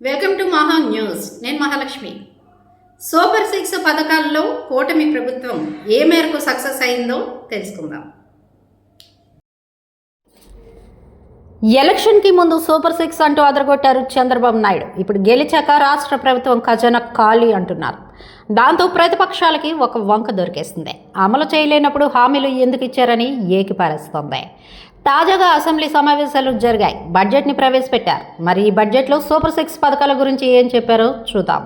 Welcome to మహా news. నేను Mahalakshmi. Super six పథకాల్లో కూటమి ప్రభుత్వం ఏ మేరకు సక్సెస్ అయిందో తెలుసుకుందాం. ఎలక్షన్కి ముందు సూపర్ సిక్స్ అంటూ అదరగొట్టారు చంద్రబాబు నాయుడు. ఇప్పుడు గెలిచాక రాష్ట్ర ప్రభుత్వం ఖజానా ఖాళీ అంటున్నారు. దాంతో ప్రతిపక్షాలకి ఒక వంక దొరికేస్తుంది అమలు చేయలేనప్పుడు హామీలు ఎందుకు ఇచ్చారని ఏకిపారేస్తోంది. తాజాగా అసెంబ్లీ సమావేశాలు జరిగాయి. బడ్జెట్ని ప్రవేశపెట్టారు. మరి ఈ బడ్జెట్లో సూపర్ సిక్స్ పథకాల గురించి ఏం చెప్పారో చూద్దాం.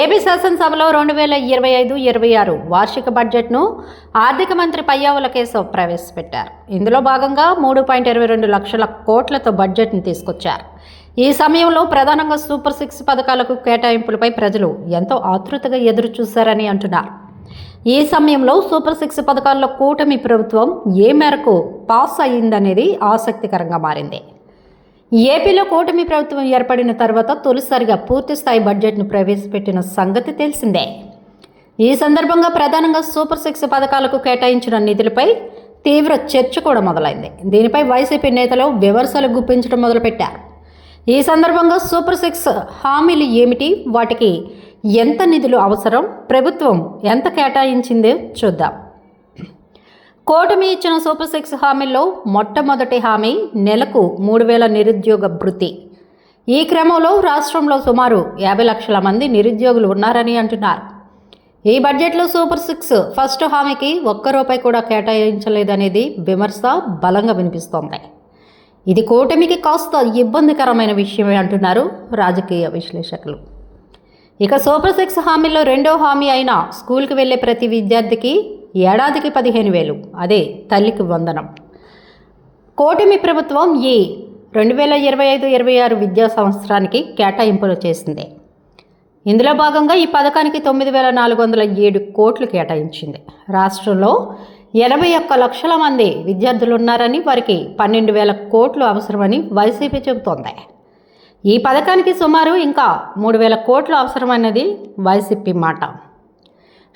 ఏపీ శాసనసభలో రెండు వేల ఇరవై ఐదు ఇరవై ఆరు వార్షిక బడ్జెట్ను ఆర్థిక మంత్రి పయ్యావుల కేశవ్ ప్రవేశపెట్టారు. ఇందులో భాగంగా మూడు పాయింట్ ఇరవై రెండు లక్షల కోట్లతో బడ్జెట్ను తీసుకొచ్చారు. ఈ సమయంలో ప్రధానంగా సూపర్ సిక్స్ పథకాలకు కేటాయింపులపై ప్రజలు ఎంతో ఆతృతగా ఎదురు చూశారని అంటున్నారు. ఈ సమయంలో సూపర్ సిక్స్ పథకాల్లో కూటమి ప్రభుత్వం ఏ మేరకు పాస్ అయ్యిందనేది ఆసక్తికరంగా మారింది. ఏపీలో కూటమి ప్రభుత్వం ఏర్పడిన తర్వాత తొలిసారిగా పూర్తిస్థాయి బడ్జెట్ను ప్రవేశపెట్టిన సంగతి తెలిసిందే. ఈ సందర్భంగా ప్రధానంగా సూపర్ సిక్స్ పథకాలకు కేటాయించిన నిధులపై తీవ్ర చర్చ కూడా మొదలైంది. దీనిపై వైసీపీ నేతలు విమర్శలు గుప్పించడం మొదలుపెట్టారు. ఈ సందర్భంగా సూపర్ సిక్స్ హామీలు ఏమిటి? వాటికి ఎంత నిధులు అవసరం? ప్రభుత్వం ఎంత కేటాయించిందో? చూద్దాం. కూటమి ఇచ్చిన సూపర్ సిక్స్ హామీల్లో మొట్టమొదటి హామీ నెలకు మూడు వేల నిరుద్యోగ భృతి. ఈ క్రమంలో రాష్ట్రంలో సుమారు యాభై లక్షల మంది నిరుద్యోగులు ఉన్నారని అంటున్నారు. ఈ బడ్జెట్లో సూపర్ సిక్స్ ఫస్ట్ హామీకి ఒక్క రూపాయి కూడా కేటాయించలేదనేది విమర్శ బలంగా వినిపిస్తోంది. ఇది కూటమికి కాస్త ఇబ్బందికరమైన విషయమే అంటున్నారు రాజకీయ విశ్లేషకులు. ఇక సూపర్ సిక్స్ హామీలో రెండో హామీ అయిన స్కూల్కి వెళ్ళే ప్రతి విద్యార్థికి ఏడాదికి పదిహేను వేలు అదే తల్లికి వందనం. కూటమి ప్రభుత్వం ఈ రెండు వేల ఇరవై ఐదు ఇరవై ఆరు విద్యా సంవత్సరానికి కేటాయింపులు చేసింది. ఇందులో భాగంగా ఈ పథకానికి తొమ్మిది వేల నాలుగు వందల ఏడు కోట్లు కేటాయించింది. రాష్ట్రంలో ఎనభై ఒక్క లక్షల మంది విద్యార్థులు ఉన్నారని వారికి పన్నెండు వేల కోట్లు అవసరమని వైసీపీ చెబుతోంది. ఈ పథకానికి సుమారు ఇంకా మూడు వేల కోట్లు అవసరమన్నది వైసీపీ మాట.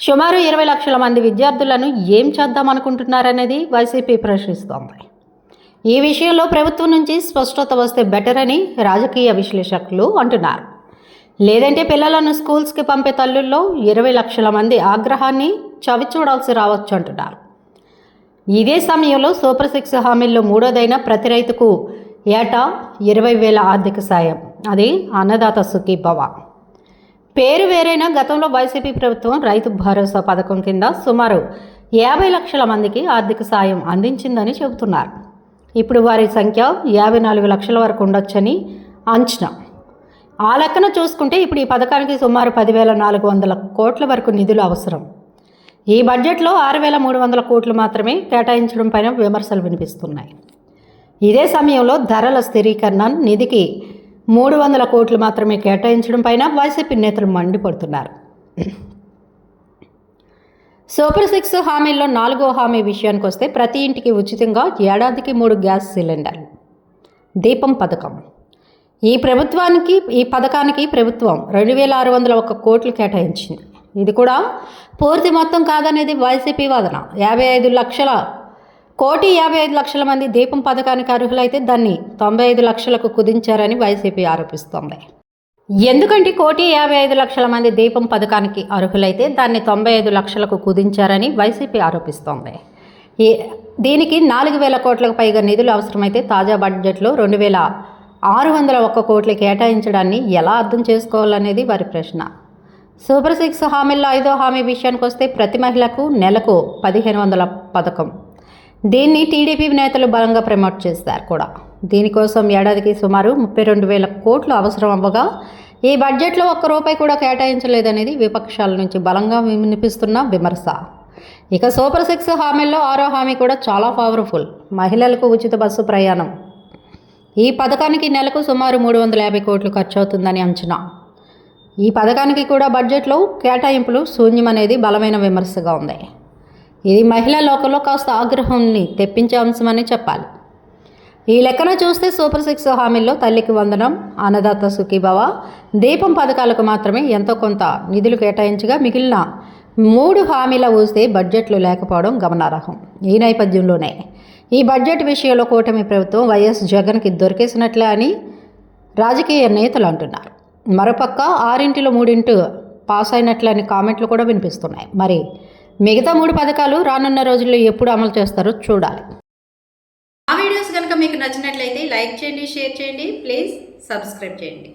సుమారు ఇరవై లక్షల మంది విద్యార్థులను ఏం చేద్దామనుకుంటున్నారనేది వైసీపీ ప్రశ్నిస్తోంది. ఈ విషయంలో ప్రభుత్వం నుంచి స్పష్టత వస్తే బెటర్ అని రాజకీయ విశ్లేషకులు అంటున్నారు. లేదంటే పిల్లలను స్కూల్స్కి పంపే తల్లుల్లో ఇరవై లక్షల మంది ఆగ్రహాన్ని చవిచూడాల్సి రావచ్చు అంటున్నారు. ఇదే సమయంలో సూపర్ సిక్స్ హామీల్లో మూడోదైన ప్రతి రైతుకు ఏటా ఇరవై వేల ఆర్థిక సాయం. అది అన్నదాత సుఖీ భవ. పేరు వేరైనా గతంలో వైసీపీ ప్రభుత్వం రైతు భరోసా పథకం కింద సుమారు యాభై లక్షల మందికి ఆర్థిక సాయం అందించిందని చెబుతున్నారు. ఇప్పుడు వారి సంఖ్య యాభై నాలుగు లక్షల వరకు ఉండొచ్చని అంచనా. ఆ లెక్కన చూసుకుంటే ఇప్పుడు ఈ పథకానికి సుమారు పదివేల నాలుగు వందల కోట్ల వరకు నిధులు అవసరం. ఈ బడ్జెట్లో ఆరు వేల మూడు వందల కోట్లు మాత్రమే కేటాయించడం పైన విమర్శలు వినిపిస్తున్నాయి. ఇదే సమయంలో ధరల స్థిరీకరణ నిధికి మూడు వందల కోట్లు మాత్రమే కేటాయించడం పైన వైసీపీ నేతలు మండిపడుతున్నారు. సూపర్ సిక్స్ హామీల్లో నాలుగో హామీ విషయానికి వస్తే ప్రతి ఇంటికి ఉచితంగా ఏడాదికి మూడు గ్యాస్ సిలిండర్ దీపం పథకం. ఈ ప్రభుత్వానికి ఈ పథకానికి ప్రభుత్వం రెండు వేల ఆరు వందల ఒక కోట్లు కేటాయించింది. ఇది కూడా పూర్తి మొత్తం కాదనేది వైసీపీ వాదన. యాభై ఐదు లక్షల కోటి యాభై ఐదు లక్షల మంది దీపం పథకానికి అర్హులైతే దాన్ని తొంభై ఐదు లక్షలకు కుదించారని వైసీపీ ఆరోపిస్తోంది. ఎందుకంటే కోటి యాభై ఐదు లక్షల మంది దీపం పథకానికి అర్హులైతే దాన్ని తొంభై ఐదు లక్షలకు కుదించారని వైసీపీ ఆరోపిస్తోంది. ఈ దీనికి నాలుగు వేల కోట్లకు పైగా నిధులు అవసరమైతే తాజా బడ్జెట్లో రెండు వేల ఆరు వందల ఒక్క కోట్లు కేటాయించడాన్ని ఎలా అర్థం చేసుకోవాలనేది వారి ప్రశ్న. సూపర్ సిక్స్ హామీల్లో ఐదో హామీ విషయానికి వస్తే ప్రతి మహిళకు నెలకు పదిహేను వందల పథకం. దీన్ని టీడీపీ నేతలు బలంగా ప్రమోట్ చేస్తారు కూడా. దీనికోసం ఏడాదికి సుమారు ముప్పై రెండు వేల కోట్లు అవసరం అవ్వగా ఈ బడ్జెట్లో ఒక్క రూపాయి కూడా కేటాయించలేదనేది విపక్షాల నుంచి బలంగా వినిపిస్తున్న విమర్శ. ఇక సూపర్ సిక్స్ హామీల్లో ఆరో హామీ కూడా చాలా పవర్ఫుల్. మహిళలకు ఉచిత బస్సు ప్రయాణం. ఈ పథకానికి నెలకు సుమారు మూడు వందల యాభై కోట్లు ఖర్చు అవుతుందని అంచనా. ఈ పథకానికి కూడా బడ్జెట్లో కేటాయింపులు శూన్యమనేది బలమైన విమర్శగా ఉంది. ఇది మహిళా లోకంలో కాస్త ఆగ్రహాన్ని తెప్పించే అంశమని చెప్పాలి. ఈ లెక్కన చూస్తే సూపర్ సిక్స్ హామీల్లో తల్లికి వందనం అన్నదాత సుఖీభవ దీపం పథకాలకు మాత్రమే ఎంతో కొంత నిధులు కేటాయించగా మిగిలిన మూడు హామీల ఊస్తే బడ్జెట్లు లేకపోవడం గమనార్హం. ఈ నేపథ్యంలోనే ఈ బడ్జెట్ విషయంలో కూటమి ప్రభుత్వం వైఎస్ జగన్కి దొరికేసినట్లే అని రాజకీయ నేతలు అంటున్నారు. మరోపక్క ఆరింటిలో మూడింటు పాస్ అయినట్లని కామెంట్లు కూడా వినిపిస్తున్నాయి. మరి మిగతా మూడు పథకాలు రానున్న రోజుల్లో ఎప్పుడు అమలు చేస్తారో చూడాలి. ఆ వీడియోస్ కనుక మీకు నచ్చినట్లయితే లైక్ చేయండి షేర్ చేయండి. ప్లీజ్ సబ్స్క్రైబ్ చేయండి.